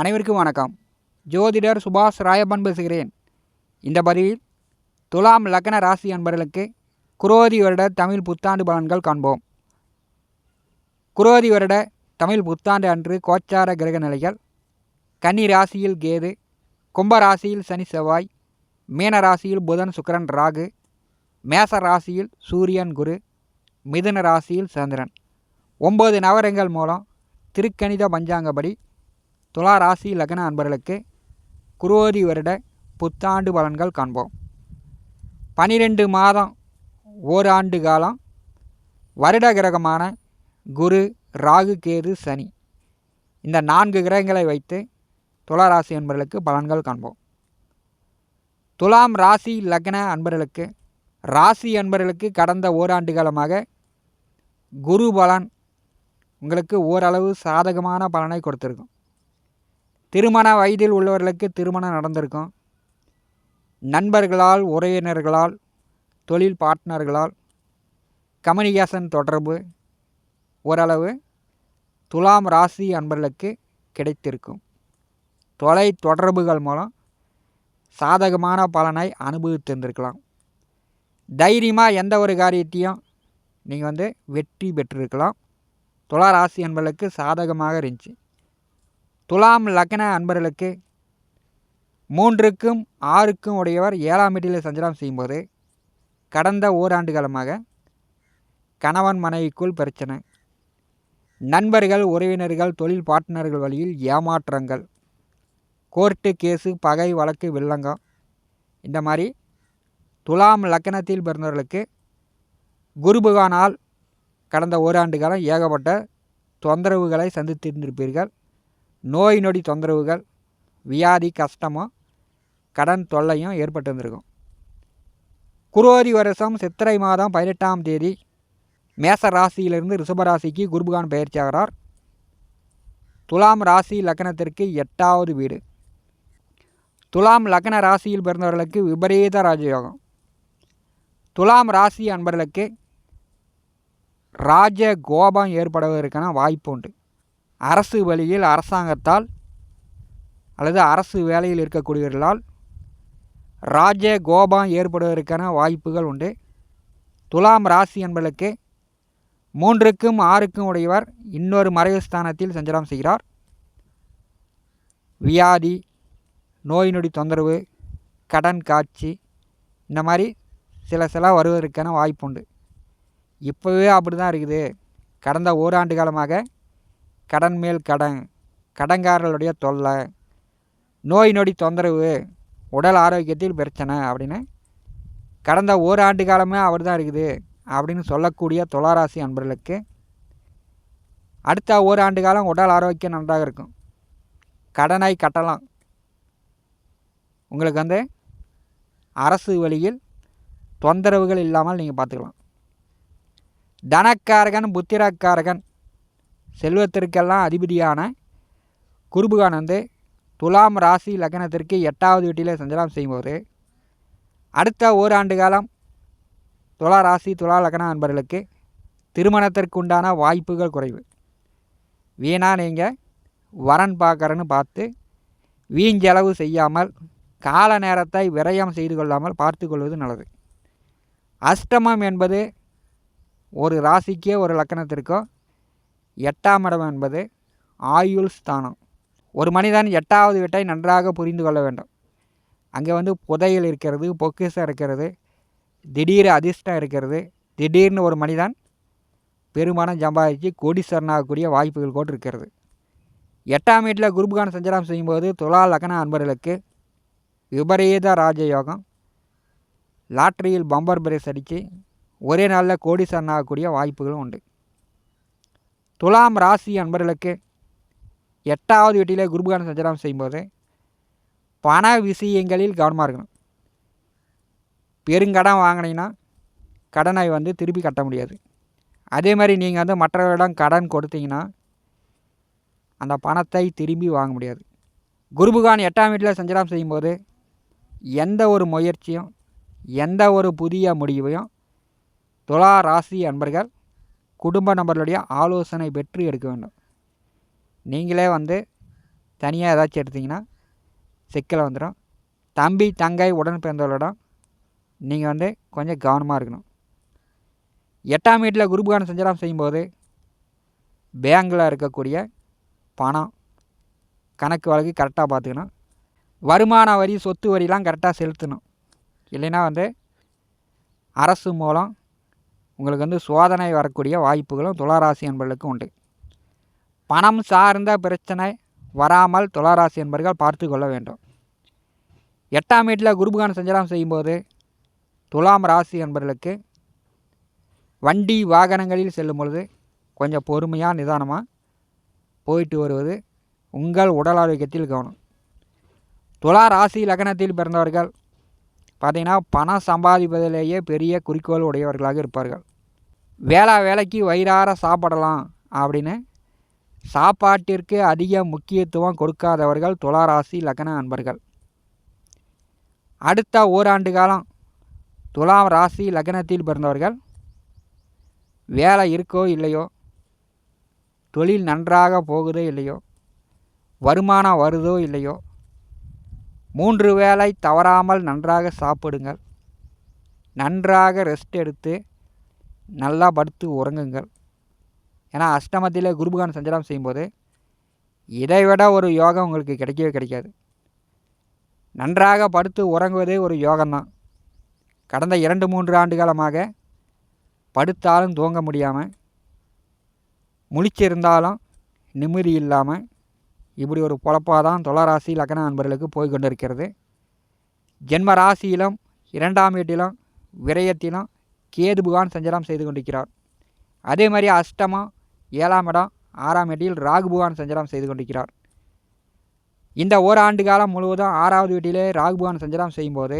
அனைவருக்கும் வணக்கம். ஜோதிடர் சுபாஷ் ராயப்பன் பேசுகிறேன். இந்த பதிவில் துலாம் லக்ன ராசி அன்பர்களுக்கு குரோதி வருட தமிழ் புத்தாண்டு பலன்கள் காண்போம். குரோதி வருட தமிழ் புத்தாண்டு அன்று கோச்சார கிரக நிலைகள் கன்னி ராசியில் கேது கும்ப ராசியில் சனி செவ்வாய் மீன ராசியில் புதன் சுக்கரன் ராகு மேச ராசியில் சூரியன் குரு மிதுன ராசியில் சந்திரன். ஒம்பது நவரங்கள் மூலம் திருக்கணித பஞ்சாங்கப்படி துலா ராசி லக்ன அன்பர்களுக்கு குரோதி வருட புத்தாண்டு பலன்கள் காண்போம். பனிரெண்டு மாதம் ஓராண்டு காலம் வருட கிரகமான குரு ராகு கேது சனி. இந்த நான்கு கிரகங்களை வைத்து துலா ராசி அன்பர்களுக்கு பலன்கள் காண்போம். துலாம் ராசி லக்ன அன்பர்களுக்கு ராசி அன்பர்களுக்கு கடந்த ஓராண்டு காலமாக குரு பலன் உங்களுக்கு ஓரளவு சாதகமான பலனை கொடுத்துருக்கும். திருமண வயதில் உள்ளவர்களுக்கு திருமணம் நடந்திருக்கும். நண்பர்களால் உறவினர்களால் தொழில் பார்ட்னர்களால் கம்யூனிகேஷன் தொடர்பு ஓரளவு துலாம் ராசி அன்பர்களுக்கு கிடைத்திருக்கும். தொலை தொடர்புகள் மூலம் சாதகமான பலனை அனுபவித்திருந்திருக்கலாம். தைரியமாக எந்த ஒரு காரியத்தையும் நீங்கள் வந்து வெற்றி பெற்றிருக்கலாம். துலா ராசி அன்பர்களுக்கு சாதகமாக இருந்துச்சு. துலாம் லக்ன அன்பர்களுக்கு மூன்றுக்கும் ஆறுக்கும் உடையவர் ஏழாம் வீட்டில் சஞ்சலம் செய்யும்போது கடந்த ஓராண்டு காலமாக கணவன் மனைவிக்குள் பிரச்சனை. நண்பர்கள் உறவினர்கள் தொழில் பார்ட்னர்கள் வழியில் ஏமாற்றங்கள். கோர்ட்டு கேஸு பகை வழக்கு வில்லங்கம். இந்த மாதிரி துலாம் லக்கணத்தில் பிறந்தவர்களுக்கு குரு பகவானால் கடந்த ஓராண்டு காலம் ஏகப்பட்ட தொந்தரவுகளை சந்தித்திருந்திருப்பீர்கள். நோய் நொடி தொந்தரவுகள் வியாதி கஷ்டமும் கடன் தொல்லையும் ஏற்பட்டிருந்திருக்கும் குரோதி வருஷம் சித்திரை மாதம் பதினெட்டாம் தேதி மேச ராசியிலிருந்து ரிஷபராசிக்கு குருபகான் பயிற்சியாகிறார் துலாம் ராசி லக்னத்திற்கு எட்டாவது வீடு. துலாம் லக்ன ராசியில் பிறந்தவர்களுக்கு விபரீத ராஜயோகம். துலாம் ராசி அன்பர்களுக்கு ராஜ கோபம் ஏற்படுவதற்கான வாய்ப்பு உண்டு. அரசு வழியில் அரசாங்கத்தால் அல்லது அரசு வேலையில் இருக்கக்கூடியவர்களால் ராஜ கோபம் ஏற்படுவதற்கான வாய்ப்புகள் உண்டு. துலாம் ராசி என்பதற்கு மூன்றுக்கும் ஆறுக்கும் உடையவர் இன்னொரு மறைவு ஸ்தானத்தில் சஞ்சாரம் செய்கிறார். வியாதி நோய் நொடி தொந்தரவு கடன் காட்சி இந்த மாதிரி சில சில வருவதற்கான வாய்ப்பு உண்டு. இப்போவே அப்படி தான் இருக்குது. கடந்த ஓராண்டு காலமாக கடன் மேல் கடன் கடன்காரர்களுடைய தொல்லை நோய் நொடி தொந்தரவு உடல் ஆரோக்கியத்தில் பிரச்சனை அப்படின்னு கடந்த ஓராண்டு காலமே அவர் தான் இருக்குது அப்படின்னு சொல்லக்கூடிய துளாராசி அன்பர்களுக்கு அடுத்த ஓராண்டு காலம் உடல் ஆரோக்கியம் நன்றாக இருக்கும். கடனை கட்டலாம். உங்களுக்கு வந்து அரசு வழியில் தொந்தரவுகள் இல்லாமல் நீங்கள் பார்த்துக்கலாம். தனக்காரகன் புத்திரக்காரகன் செல்வத்திற்கெல்லாம் அதிபதியான குருபுகான் வந்து துலாம் ராசி லக்னத்திற்கு எட்டாவது வீட்டிலே சஞ்சலம் செய்யும்போது அடுத்த ஓராண்டு காலம் துலா ராசி துலா லக்ன அன்பர்களுக்கு திருமணத்திற்கு உண்டான வாய்ப்புகள் குறைவு. வீணாக நீங்கள் வரன் பார்க்குறன்னு பார்த்து வீஞ்சளவு செய்யாமல் கால நேரத்தை விரயம் செய்து கொள்ளாமல் பார்த்து கொள்வது நல்லது. அஷ்டமம் என்பது ஒரு ராசிக்கே ஒரு லக்கணத்திற்கோ எட்டாம் இடம் என்பது ஆயுள் ஸ்தானம். ஒரு மனிதன் எட்டாவது வீட்டை நன்றாக புரிந்து கொள்ள வேண்டும். அங்கே வந்து புதையல் இருக்கிறது பொக்கிசம் இருக்கிறது திடீர் அதிர்ஷ்டம் இருக்கிறது. திடீர்னு ஒரு மனிதன் பெருமானம் சம்பாதிச்சு கோடீஸ்வரனாகக்கூடிய வாய்ப்புகள் கூட இருக்கிறது எட்டாம் வீட்டில் குருபுகான சஞ்சாரம் செய்யும்போது துலா லக்ன அன்பர்களுக்கு விபரீத ராஜயோகம். லாட்ரியில் பம்பர் பிரேஸ் அடித்து ஒரே நாளில் கோடீஸ்வரன் ஆகக்கூடிய வாய்ப்புகளும் உண்டு. துலாம் ராசி அன்பர்களுக்கு எட்டாவது வீட்டிலே குருபகான சஞ்சாரம் செய்யும்போது பண விஷயங்களில் கவனமாக இருக்கணும். பெருங்கடன் வாங்கினீங்கன்னா கடனை வந்து திருப்பி கட்ட முடியாது. அதே மாதிரி நீங்கள் வந்து மற்றவர்களிடம் கடன் கொடுத்தீங்கன்னா அந்த பணத்தை திரும்பி வாங்க முடியாது. குருபகான் எட்டாம் வீட்டில் சஞ்சாரம் செய்யும்போது எந்த ஒரு முயற்சியும் எந்த ஒரு புதிய முடிவையும் துலா ராசி அன்பர்கள் குடும்ப நபர்களுடைய ஆலோசனை பெற்று எடுக்க வேண்டும். நீங்களே வந்து தனியாக ஏதாச்சும் எடுத்திங்கன்னா சிக்கலை வந்துடும் தம்பி தங்கை உடன் பிறந்தவர்களிடம் நீங்கள் வந்து கொஞ்சம் கவனமாக இருக்கணும். எட்டாம் வீட்டில் குருபகான சஞ்சாரம் செய்யும்போது பேங்கில் இருக்கக்கூடிய பணம் கணக்கு வழக்கு கரெக்டாக பார்த்துக்கணும் வருமான வரி சொத்து வரிலாம் கரெக்டாக செலுத்தணும். இல்லைன்னா வந்து அரசு மூலம் உங்களுக்கு வந்து சோதனை வரக்கூடிய வாய்ப்புகளும் துளாராசி என்பர்களுக்கு உண்டு. பணம் சார்ந்த பிரச்சனை வராமல் துளாராசி என்பர்கள் பார்த்து கொள்ள வேண்டும். எட்டாம் வீட்டில் குருபகான சஞ்சாரம் செய்யும்போது துலாம் ராசி என்பர்களுக்கு வண்டி வாகனங்களில் செல்லும் பொழுது கொஞ்சம் பொறுமையாக நிதானமாக போயிட்டு வருவது உங்கள் உடல் ஆரோக்கியத்தில் கவனம். துலா ராசி லக்னத்தில் பிறந்தவர்கள் பார்த்திங்கன்னா பணம் சம்பாதிப்பதிலேயே பெரிய குறிக்கோள் உடையவர்களாக இருப்பார்கள். வேளா வேலைக்கு வயிறார சாப்பிடலாம் அப்படின்னு சாப்பாட்டிற்கு அதிக முக்கியத்துவம் கொடுக்காதவர்கள் துளாராசி லக்ன அன்பர்கள். அடுத்த ஓராண்டு காலம் துலாம் ராசி லக்னத்தில் பிறந்தவர்கள். வேலை இருக்கோ இல்லையோ தொழில் நன்றாக போகுதோ இல்லையோ வருமானம் வருதோ இல்லையோ மூன்று வேளை தவறாமல் நன்றாக சாப்பிடுங்கள். நன்றாக ரெஸ்ட் எடுத்து நல்லா படுத்து உறங்குங்கள். ஏன்னா அஷ்டமத்தில் குருபகான் சஞ்சலம் செய்யும்போது இதைவிட ஒரு யோகம் உங்களுக்கு கிடைக்கவே கிடைக்காது. நன்றாக படுத்து உறங்குவதே ஒரு யோகம்தான். கடந்த இரண்டு மூன்று ஆண்டு காலமாக படுத்தாலும் தூங்க முடியாமல் முழிச்சிருந்தாலும் நிம்மதி இல்லாமல் இப்படி ஒரு பொழப்பாக தான் துளராசி லக்ன அன்பர்களுக்கு போய்கொண்டிருக்கிறது ஜென்ம ராசியிலும் இரண்டாம் வீட்டிலும் விரயத்திலும் கேது புகான் சஞ்சாரம் செய்து கொண்டிருக்கிறார். அதே மாதிரி அஷ்டமம் ஏழாம் இடம் ஆறாம் வீட்டில் ராகு புகான் சஞ்சாரம் செய்து கொண்டிருக்கிறார். இந்த ஓராண்டு காலம் முழுவதும் ஆறாவது வீட்டிலே ராகு புகான் சஞ்சாரம் செய்யும்போது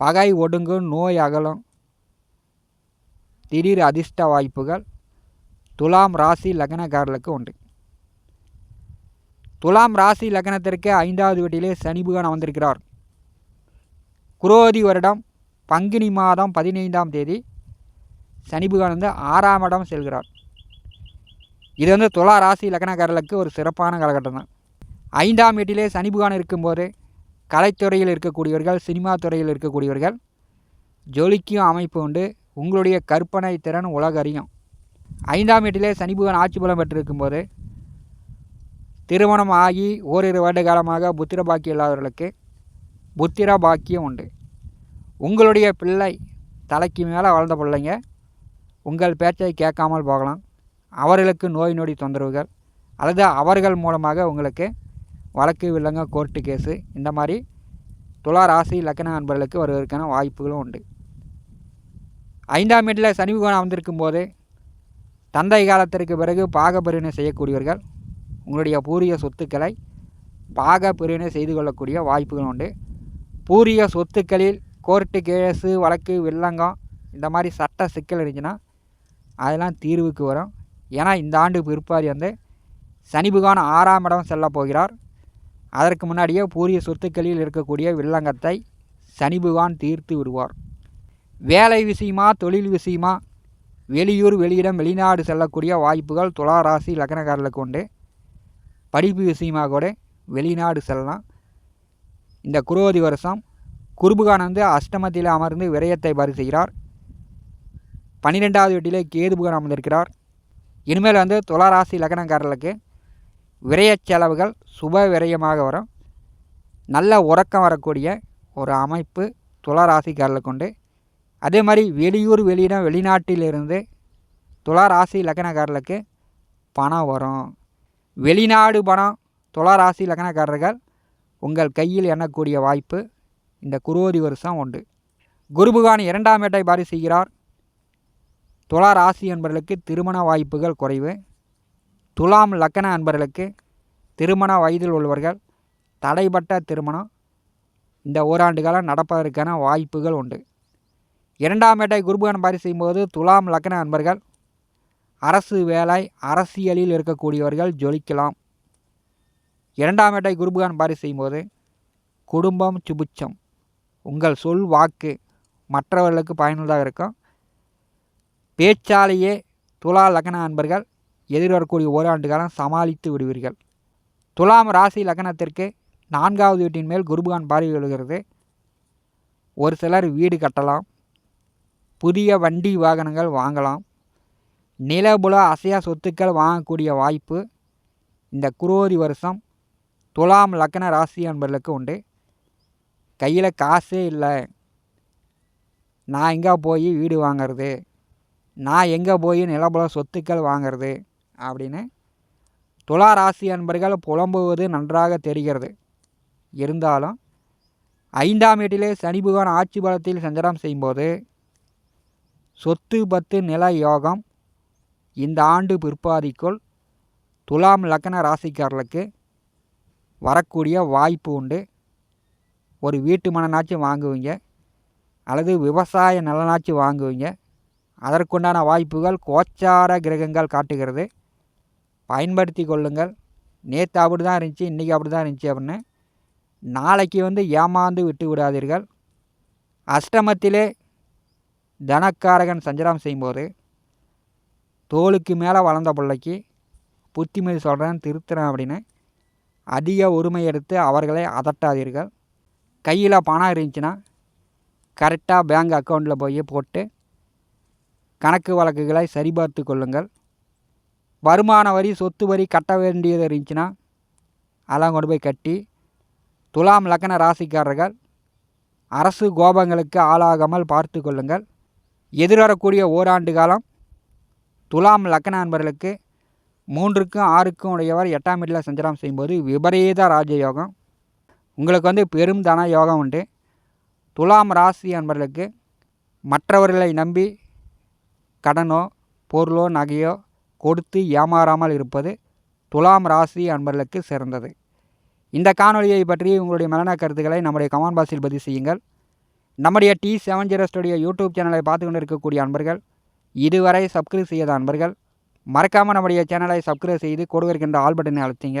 பகை ஒடுங்கும் நோய் அகலும் திடீர் அதிர்ஷ்ட வாய்ப்புகள் துலாம் ராசி லக்னக்காரர்களுக்கு உண்டு. துலாம் ராசி லக்னத்திற்கு ஐந்தாவது வீட்டிலே சனி புகான் வந்திருக்கிறார் குரோதி வருடம் பங்குனி மாதம் பதினைந்தாம் தேதி சனி புகான் வந்து ஆறாம் இடம் செல்கிறார். இது வந்து துலா ராசி லக்னக்காரர்களுக்கு ஒரு சிறப்பான காலகட்டம் தான். ஐந்தாம் வீட்டிலே சனி புகான் இருக்கும்போது கலைத்துறையில் இருக்கக்கூடியவர்கள் சினிமா துறையில் இருக்கக்கூடியவர்கள் ஜொலிக்கும் அமைப்பு உண்டு. உங்களுடைய கற்பனை திறன் உலக அறியும். ஐந்தாம் வீட்டிலே சனி புகான் ஆட்சி பலம் பெற்றிருக்கும்போது திருமணம் ஆகி ஓரிரு வருட காலமாக புத்திர பாக்கியம் இல்லாதவர்களுக்கு புத்திர பாக்கியம் உண்டு. உங்களுடைய பிள்ளை தலைக்கு மேலே வளர்ந்த பிள்ளைங்க உங்கள் பேச்சை கேட்காமல் போகலாம். அவர்களுக்கு நோய் நொடி தொந்தரவுகள் அல்லது அவர்கள் மூலமாக உங்களுக்கு வழக்கு வில்லங்க கோர்ட்டு கேஸு இந்த மாதிரி துலா ராசி லக்கண அன்பர்களுக்கு வருவதற்கான வாய்ப்புகளும் உண்டு. ஐந்தாம் வீட்டில் சனி பகவான் அமர்ந்திருக்கும் போது தந்தை காலத்திற்கு பிறகு பாகப்பிரிவினை செய்யக்கூடியவர்கள் உங்களுடைய பூரிய சொத்துக்களை பாகப்பிரிவினை செய்து கொள்ளக்கூடிய வாய்ப்புகள் உண்டு. பூரிய சொத்துக்களில் கோர்ட்டு கேஸு வழக்கு வில்லங்கம் இந்த மாதிரி சட்ட சிக்கல் இருந்துச்சுன்னா அதெல்லாம் தீர்வுக்கு வரும். ஏன்னா இந்த ஆண்டு பிற்பாதி வந்து சனி பகவான் ஆறாம் இடம் செல்ல போகிறார். அதற்கு முன்னாடியே பூரிய சொத்துக்களில் இருக்கக்கூடிய வில்லங்கத்தை சனி பகவான் தீர்த்து விடுவார். வேலை விஷயமா தொழில் விஷயமா வெளியூர் வெளியிடம் வெளிநாடு செல்லக்கூடிய வாய்ப்புகள் துலா ராசி லக்னக்காரர்களுக்கு உண்டு. படிப்பு விஷயமாக கூட வெளிநாடு செல்லலாம். இந்த குரோதி வருஷம் குருபுகானந்து அஷ்டமத்தில் அமர்ந்து விரயத்தை பரிசுகிறார் பன்னிரெண்டாவது வீட்டிலே கேதுபுகான் அமர்ந்திருக்கிறார். இனிமேல் வந்து துளாராசி லக்னக்காரர்களுக்கு விரய செலவுகள் சுப விரயமாக வரும். நல்ல உறக்கம் வரக்கூடிய ஒரு அமைப்பு துளாராசிக்காரர்களுக்கு உண்டு. அதே மாதிரி வெளியூர் வெளியிடம் வெளிநாட்டிலிருந்து துளாராசி லக்னக்காரர்களுக்கு பணம் வரும். வெளிநாடு பணம் துளாராசி லக்னக்காரர்கள் உங்கள் கையில் எண்ணக்கூடிய வாய்ப்பு இந்த குரோதி வருஷம் உண்டு. குருபுகான் இரண்டாம் ஏட்டை பாரி செய்கிறார். துலா ராசி என்பர்களுக்கு திருமண வாய்ப்புகள் குறைவு. துலாம் லக்கண அன்பர்களுக்கு திருமண வயதில் உள்ளவர்கள் தடைப்பட்ட திருமணம் இந்த ஓராண்டு காலம் நடப்பதற்கான வாய்ப்புகள் உண்டு. இரண்டாம் ஏட்டை குருபுகான் பாரி செய்யும்போது துலாம் லக்கண அன்பர்கள் அரசு வேலை அரசியலில் இருக்கக்கூடியவர்கள் ஜொலிக்கலாம். இரண்டாம் ஏட்டை குருபுகான் பாரி செய்யும்போது குடும்பம் சுபிச்சம் உங்கள் சொல் வாக்கு மற்றவர்களுக்கு பயனுள்ளதாக இருக்கும். பேச்சாலேயே துலா லக்ன அன்பர்கள் எதிர்வரக்கூடிய ஓராண்டு காலம் சமாளித்து விடுவீர்கள். துலாம் ராசி லக்னத்திற்கு நான்காவது வீட்டின் மேல் குருபகான் பார்வை விழுகிறது. ஒரு சிலர் வீடு கட்டலாம் புதிய வண்டி வாகனங்கள் வாங்கலாம் நிலபுல அசையா சொத்துக்கள் வாங்கக்கூடிய வாய்ப்பு இந்த குரோதி வருஷம் துலாம் லக்ன ராசி அன்பர்களுக்கு உண்டு. கையில் காசே இல்லை. நான் எங்கே போய் வீடு வாங்கிறது? நான் எங்கே போய் நிலபல சொத்துக்கள் வாங்கிறது? அப்படின்னு துலா ராசி அன்பர்கள் புலம்புவது நன்றாக தெரிகிறது. இருந்தாலும் ஐந்தாம் வீட்டிலே சனி பகவான் ஆட்சி பலத்தில் சஞ்சாரம் செய்யும்போது சொத்து பத்து நில யோகம் இந்த ஆண்டு பிற்பாதிக்குள் துலாம் லக்ன ராசிக்காரர்களுக்கு வரக்கூடிய வாய்ப்பு உண்டு. ஒரு வீட்டு மனநாச்சும் வாங்குவீங்க அல்லது விவசாய நலனாச்சும் வாங்குவீங்க. அதற்குண்டான வாய்ப்புகள் கோச்சார கிரகங்கள் காட்டுகிறது. பயன்படுத்தி கொள்ளுங்கள். நேற்று அப்படி தான் இருந்துச்சு இன்றைக்கி அப்படி தான் இருந்துச்சு அப்படின்னு நாளைக்கு வந்து ஏமாந்து விட்டு விடாதீர்கள். அஷ்டமத்திலே தனக்காரகன் சஞ்சலம் செய்யும்போது தோளுக்கு மேலே வளர்ந்த பிள்ளைக்கு புத்திமதி சொல்கிறேன் திருத்துறேன் அப்படின்னு அதிக உரிமை எடுத்து அவர்களை அதட்டாதீர்கள். கையில் பணம் இருந்துச்சுன்னா கரெக்டாக பேங்க் அக்கௌண்ட்டில் போய் போட்டு கணக்கு வழக்குகளை சரிபார்த்து கொள்ளுங்கள். வருமான வரி சொத்து வரி கட்ட வேண்டியது இருந்துச்சுன்னா அதெல்லாம் கொண்டு போய் கட்டி துலாம் லக்கண ராசிக்காரர்கள் அரசு கோபங்களுக்கு ஆளாகாமல் பார்த்து கொள்ளுங்கள். எதிர்வரக்கூடிய ஓராண்டு காலம் துலாம் லக்கண நண்பர்களுக்கு மூன்றுக்கும் ஆறுக்கும் உடையவர் எட்டாம் வீட்டில் சஞ்சலம் செய்யும்போது விபரீத ராஜயோகம். உங்களுக்கு வந்து பெரும் தன யோகம் உண்டு. துலாம் ராசி அன்பர்களுக்கு மற்றவர்களை நம்பி கடனோ பொருளோ நகையோ கொடுத்து ஏமாறாமல் இருப்பது துலாம் ராசி அன்பர்களுக்கு சிறந்தது. இந்த காணொலியை பற்றி உங்களுடைய மலன கருத்துக்களை நம்முடைய கமெண்ட் பாக்ஸில் பதிவு செய்யுங்கள். நம்முடைய T seven zero studio YouTube சேனலை பார்த்து கொண்டு இருக்கக்கூடிய அன்பர்கள் இதுவரை சப்ஸ்கிரைப் செய்யாத அன்பர்கள் மறக்காமல் நம்முடைய சேனலை சப்ஸ்கிரைப் செய்து கொடுவிருக்கின்ற ஆல் பட்டனை அழுத்திங்க.